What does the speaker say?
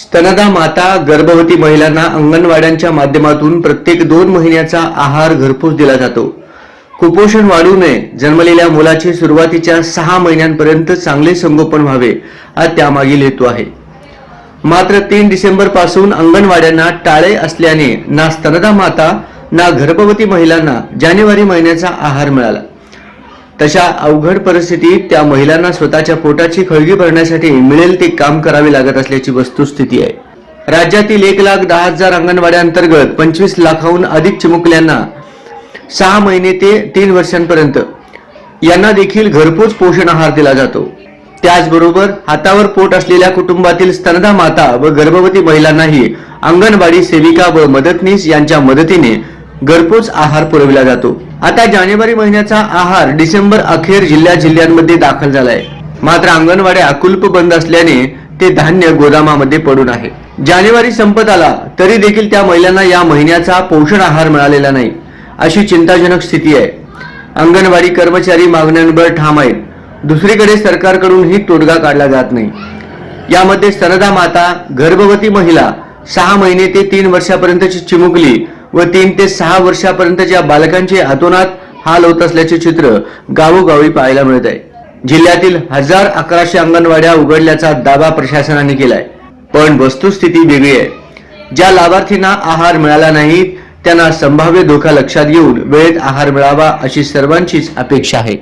स्तनदा माता गर्भवती महिलांना अंगणवाड्यांच्या माध्यमातून प्रत्येक दोन महिन्याचा आहार घरपोच दिला जातो. कुपोषण वाढू नये जन्मलेल्या मुलाचे सुरुवातीच्या सहा महिन्यांपर्यंत चांगले संगोपन व्हावे हा त्यामागील हेतू आहे. मात्र तीन डिसेंबरपासून अंगणवाड्यांना टाळे असल्याने ना स्तनदा माता ना गर्भवती महिलांना जानेवारी महिन्याचा आहार मिळाला. तशा अवघड परिस्थितीत त्या महिलांना स्वतःच्या पोटाची खळगी भरण्यासाठी मिळेल ते काम करावे लागत असल्याची वस्तुस्थिती आहे. राज्यातील एक लाख दहा हजार अंगणवाड्यांतर्गत पंचवीस लाखाहून अधिक चिमुकल्यांना सहा महिने ते तीन वर्षांपर्यंत यांना देखील घरपोच पोषण आहार दिला जातो. त्याचबरोबर हातावर पोट असलेल्या कुटुंबातील स्तनदा माता व गर्भवती महिलांनाही अंगणवाडी सेविका व मदतनीस यांच्या मदतीने घरपोच आहार पुरविला जातो. आता जानेवारी महिन्याचा आहार डिसेंबर अखेर जिल्ह्या जिल्ह्यांमध्ये दाखल झालाय. मात्र अंगणवाड्या अकुल्प बंद असल्याने ते धान्य गोदामामध्ये पडून आहे. जानेवारी संपत आला तरी देखील त्या महिलांना या महिन्याचा पोषण आहार मिळालेला नाही अशी चिंताजनक स्थिती आहे. अंगणवाडी कर्मचारी मागण्यांवर ठाम आहेत दुसरीकडे सरकारकडूनही तोडगा काढला जात नाही. यामध्ये स्तनदा माता गर्भवती महिला सहा महिने ते तीन वर्षापर्यंतची चिमुकली व तीन ते सहा वर्षापर्यंतच्या बालकांचे हातोनात हाल होत असल्याचे चित्र गावोगावी पाहायला मिळत आहे. जिल्ह्यातील हजार अकराशे अंगणवाड्या उघडल्याचा दावा प्रशासनाने केलाय. पण वस्तुस्थिती वेगळी आहे. ज्या लाभार्थींना आहार मिळाला नाही त्यांना संभाव्य धोका लक्षात घेऊन वेळेत आहार मिळावा अशी सर्वांचीच अपेक्षा आहे.